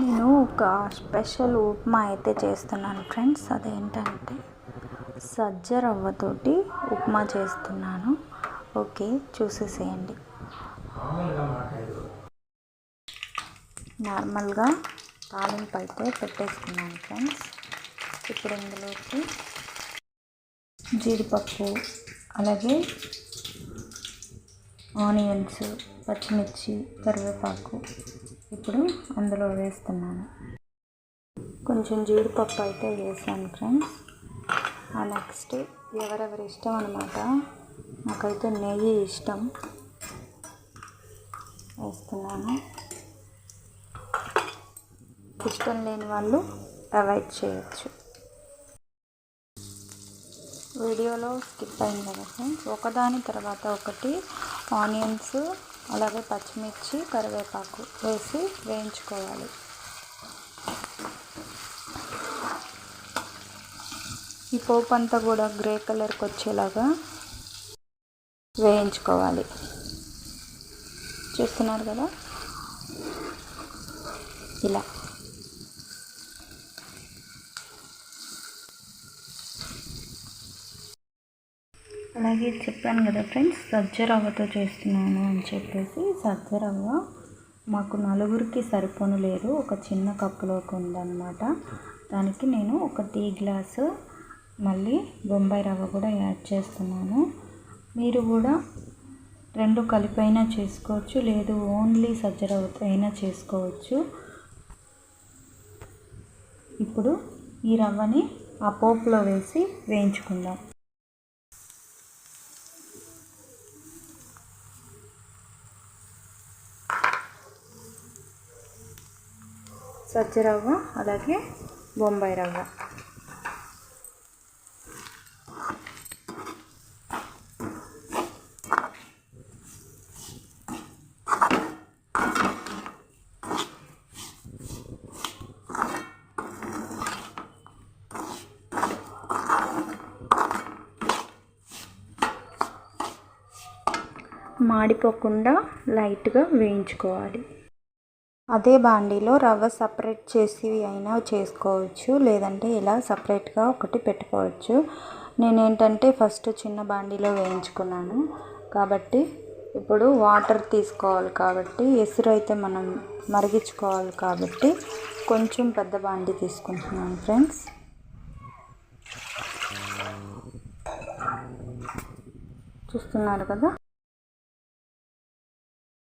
నేను ఒక స్పెషల్ ఉప్మా అయితే చేస్తున్నాను ఫ్రెండ్స్. అదేంటంటే సజ్జ రవ్వతోటి ఉప్మా చేస్తున్నాను. ఓకే చూసేసేయండి. నార్మల్గా తాలింపు అయితే పెట్టేస్తున్నాను ఫ్రెండ్స్. ఇప్పుడు ఇందులోకి జీడిపప్పు అలాగే ఆనియన్స్ పచ్చిమిర్చి కరివేపాకు ఇప్పుడు అందులో వేస్తున్నాను. కొంచెం జీడిపప్పు అయితే వేసాను ఫ్రెండ్స్ ఆ నెక్స్ట్ ఎవరెవరి ఇష్టం అనమాట నాకైతే నెయ్యి ఇష్టం. వేస్తున్నాను. ఇష్టం లేని వాళ్ళు అవాయిడ్ చేయొచ్చు. వీడియోలో స్కిప్ అయింది కదా ఫ్రెండ్స్ ఒకదాని తర్వాత ఒకటి ఆనియన్స్ అలాగే పచ్చిమిర్చి కరివేపాకు వేసి వేయించుకోవాలి. ఈ పోపు అంతా కూడా గ్రే కలర్కి వచ్చేలాగా వేయించుకోవాలి. చూస్తున్నారు కదా? ఇలా. అలాగే చెప్పాను కదా ఫ్రెండ్స్ సజ్జరవ్వతో చేస్తున్నాను అని చెప్పేసి సజ్జరవ్వ మాకు నలుగురికి సరిపోను లేదు. ఒక చిన్న కప్పులోకి ఉందన్నమాట. దానికి నేను ఒక టీ గ్లాసు మళ్ళీ బొంబాయి రవ్వ కూడా యాడ్ చేస్తున్నాను. మీరు కూడా రెండు కలిపైనా చేసుకోవచ్చు లేదు ఓన్లీ సజ్జరవ్వతో అయినా చేసుకోవచ్చు. ఇప్పుడు ఈ రవ్వని ఆ పోపులో వేసి వేయించుకుందాం. సజ్జరవ్వ అలాగే బొంబాయి రవ్వ. మాడిపోకుండా లైట్గా వేయించుకోవాలి. అదే బాండీలో రవ్వ సపరేట్ చేసి అయినా చేసుకోవచ్చు లేదంటే ఇలా సపరేట్గా ఒకటి పెట్టుకోవచ్చు. నేనేంటంటే ఫస్ట్ చిన్న బాండీలో వేయించుకున్నాను. కాబట్టి ఇప్పుడు వాటర్ తీసుకోవాలి కాబట్టి ఎసురు అయితే మనం మరిగించుకోవాలి కాబట్టి కొంచెం పెద్ద బాండీ తీసుకుంటున్నాను ఫ్రెండ్స్. చూస్తున్నారు కదా?